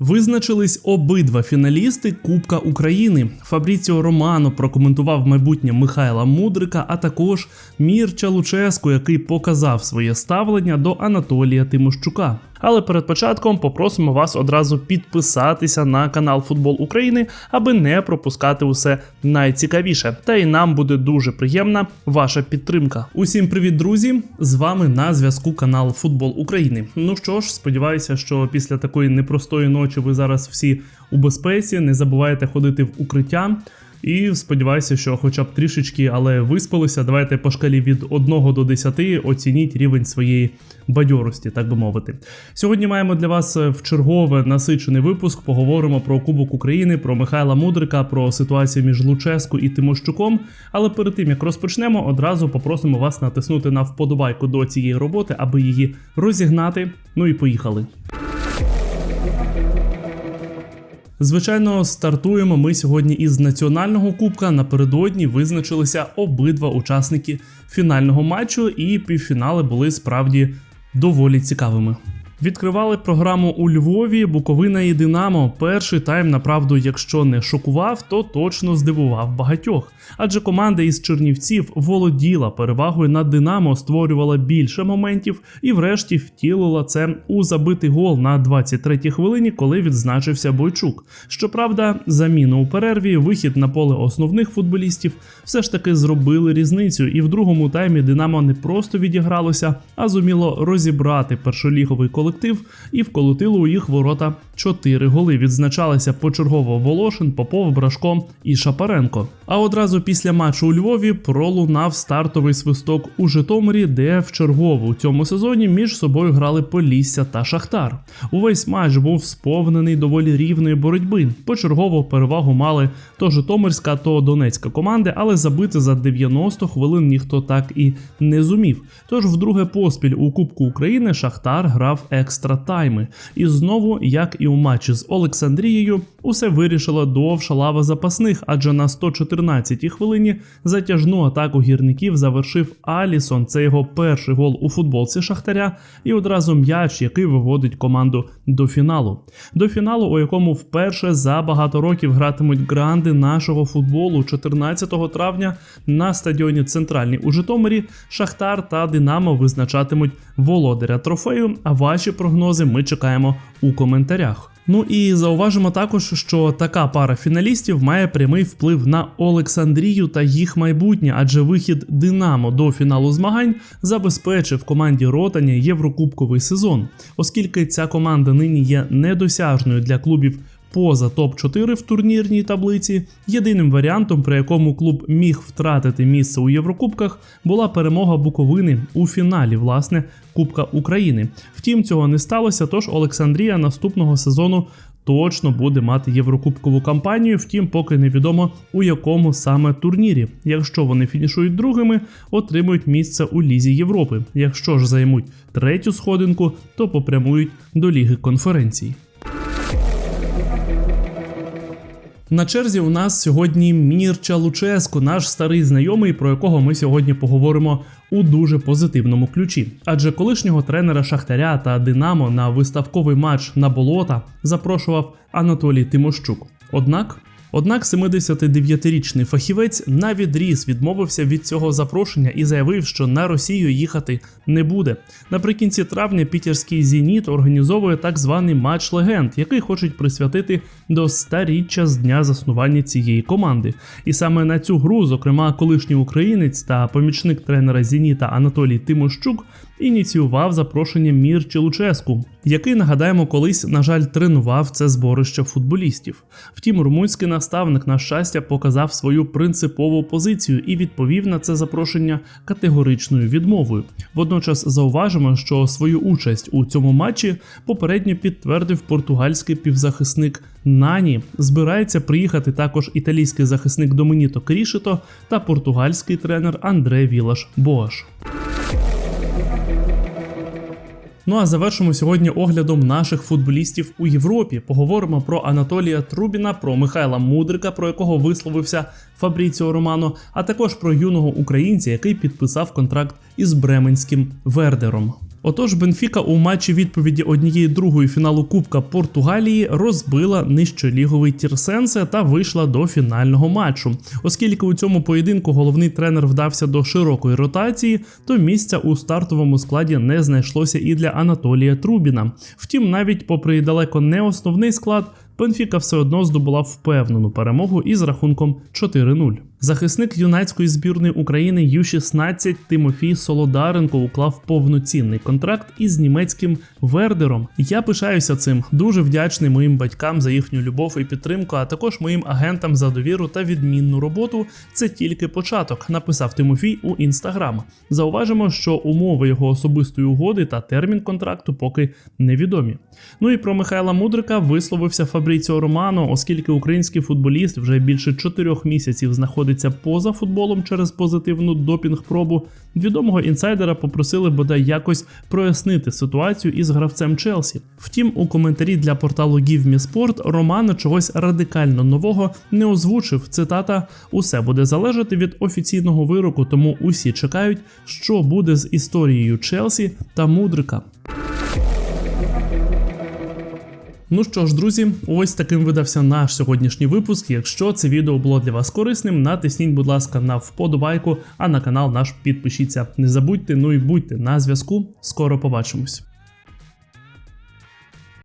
Визначились обидва фіналісти Кубка України. Фабріціо Романо прокоментував майбутнє Михайла Мудрика, а також Мірча Луческу, який показав своє ставлення до Анатолія Тимощука. Але перед початком попросимо вас одразу підписатися на канал Футбол України, аби не пропускати усе найцікавіше. Та й нам буде дуже приємна ваша підтримка. Усім привіт, друзі! З вами на зв'язку канал Футбол України. Ну що ж, сподіваюся, що після такої непростої ночі ви зараз всі у безпеці. Не забувайте ходити в укриття. І сподіваюся, що хоча б трішечки, але виспалися. Давайте по шкалі від 1 до 10 оцініть рівень своєї бадьорості, так би мовити. Сьогодні маємо для вас в чергове насичений випуск. Поговоримо про Кубок України, про Михайла Мудрика, про ситуацію між Луческу і Тимощуком. Але перед тим як розпочнемо, одразу попросимо вас натиснути на вподобайку до цієї роботи, аби її розігнати. Ну і поїхали. Звичайно, стартуємо ми сьогодні із національного кубка. Напередодні визначилися обидва учасники фінального матчу, і півфінали були справді доволі цікавими. Відкривали програму у Львові, Буковина і Динамо. Перший тайм, направду, якщо не шокував, то точно здивував багатьох. Адже команда із Чернівців володіла перевагою над Динамо, створювала більше моментів і, врешті, втілила це у забитий гол на 23-й хвилині, коли відзначився Бойчук. Щоправда, заміну у перерві, вихід на поле основних футболістів все ж таки зробили різницю, і в другому таймі Динамо не просто відігралося, а зуміло розібрати першоліговий колектив і вколотило у їх ворота чотири голи. Відзначалися почергово Волошин, Попов, Брашко і Шапаренко. А одразу після матчу у Львові пролунав стартовий свисток у Житомирі, де вчергово у цьому сезоні між собою грали Полісся та Шахтар. Увесь матч був сповнений доволі рівної боротьби. Почергово перевагу мали то Житомирська, то Донецька команди, але забити за 90 хвилин ніхто так і не зумів. Тож вдруге поспіль у Кубку України Шахтар грав екстра тайми. І знову, як і у матчі з Олександрією, усе вирішила довша лава запасних, адже на 114-й хвилині затяжну атаку гірників завершив Алісон. Це його перший гол у футболці Шахтаря, і одразу м'яч, який виводить команду до фіналу. До фіналу, у якому вперше за багато років гратимуть гранди нашого футболу 14 травня на стадіоні Центральний у Житомирі. Шахтар та Динамо визначатимуть володаря трофею. А ваші прогнози ми чекаємо у коментарях. Ну і зауважимо також, що така пара фіналістів має прямий вплив на Олександрію та їх майбутнє, адже вихід Динамо до фіналу змагань забезпечив команді Ротані Єврокубковий сезон, оскільки ця команда нині є недосяжною для клубів. Поза топ-4 в турнірній таблиці єдиним варіантом, при якому клуб міг втратити місце у Єврокубках, була перемога Буковини у фіналі власне Кубка України. Втім, цього не сталося. Тож Олександрія наступного сезону точно буде мати єврокубкову кампанію. Втім, поки невідомо у якому саме турнірі. Якщо вони фінішують другими, отримують місце у Лізі Європи. Якщо ж займуть третю сходинку, то попрямують до Ліги конференцій. На черзі у нас сьогодні Мірча Луческо, наш старий знайомий, про якого ми сьогодні поговоримо у дуже позитивному ключі. Адже колишнього тренера Шахтаря та Динамо на виставковий матч на болота запрошував Анатолій Тимощук. Однак. Однак 79-річний фахівець на відріз відмовився від цього запрошення і заявив, що на Росію їхати не буде. Наприкінці травня пітерський Зеніт організовує так званий матч легенд, який хочуть присвятити до 100-річчя з дня заснування цієї команди. І саме на цю гру, зокрема, колишній українець та помічник тренера Зеніта Анатолій Тимощук ініціював запрошення Мірчі Луческу, який нагадаємо колись, на жаль, тренував це зборище футболістів. Втім, румунський наставник, на щастя, показав свою принципову позицію і відповів на це запрошення категоричною відмовою. Водночас зауважимо, що свою участь у цьому матчі попередньо підтвердив португальський півзахисник. Нані збирається приїхати також італійський захисник Домініто Крішито та португальський тренер Андре Вілаш Боаш. Ну а завершимо сьогодні оглядом наших футболістів у Європі. Поговоримо про Анатолія Трубіна, про Михайла Мудрика, про якого висловився Фабріціо Романо, а також про юного українця, який підписав контракт із Бременським Вердером. Отож, Бенфіка у матчі відповіді однієї другої фіналу Кубка Португалії розбила нижчоліговий Тірсенсе та вийшла до фінального матчу. Оскільки у цьому поєдинку головний тренер вдався до широкої ротації, то місця у стартовому складі не знайшлося і для Анатолія Трубіна. Втім, навіть попри далеко не основний склад. Бенфіка все одно здобула впевнену перемогу із рахунком 4-0. Захисник юнацької збірної України Ю-16 Тимофій Солодаренко уклав повноцінний контракт із німецьким Вердером. Я пишаюся цим. Дуже вдячний моїм батькам за їхню любов і підтримку, а також моїм агентам за довіру та відмінну роботу. Це тільки початок, написав Тимофій у інстаграм. Зауважимо, що умови його особистої угоди та термін контракту поки невідомі. Ну і про Михайла Мудрика висловився Фабріціо Романо, оскільки український футболіст вже більше чотирьох місяців знаходиться поза футболом через позитивну допінг-пробу. Відомого інсайдера попросили бодай якось прояснити ситуацію із гравцем Челсі. Втім, у коментарі для порталу GiveMeSport Романо чогось радикально нового не озвучив. Цитата: усе буде залежати від офіційного вироку, тому усі чекають, що буде з історією Челсі та Мудрика. Ну що ж, друзі, ось таким видався наш сьогоднішній випуск. Якщо це відео було для вас корисним, натисніть, будь ласка, на вподобайку, а на канал наш підпишіться. Не забудьте, ну і будьте на зв'язку. Скоро побачимось.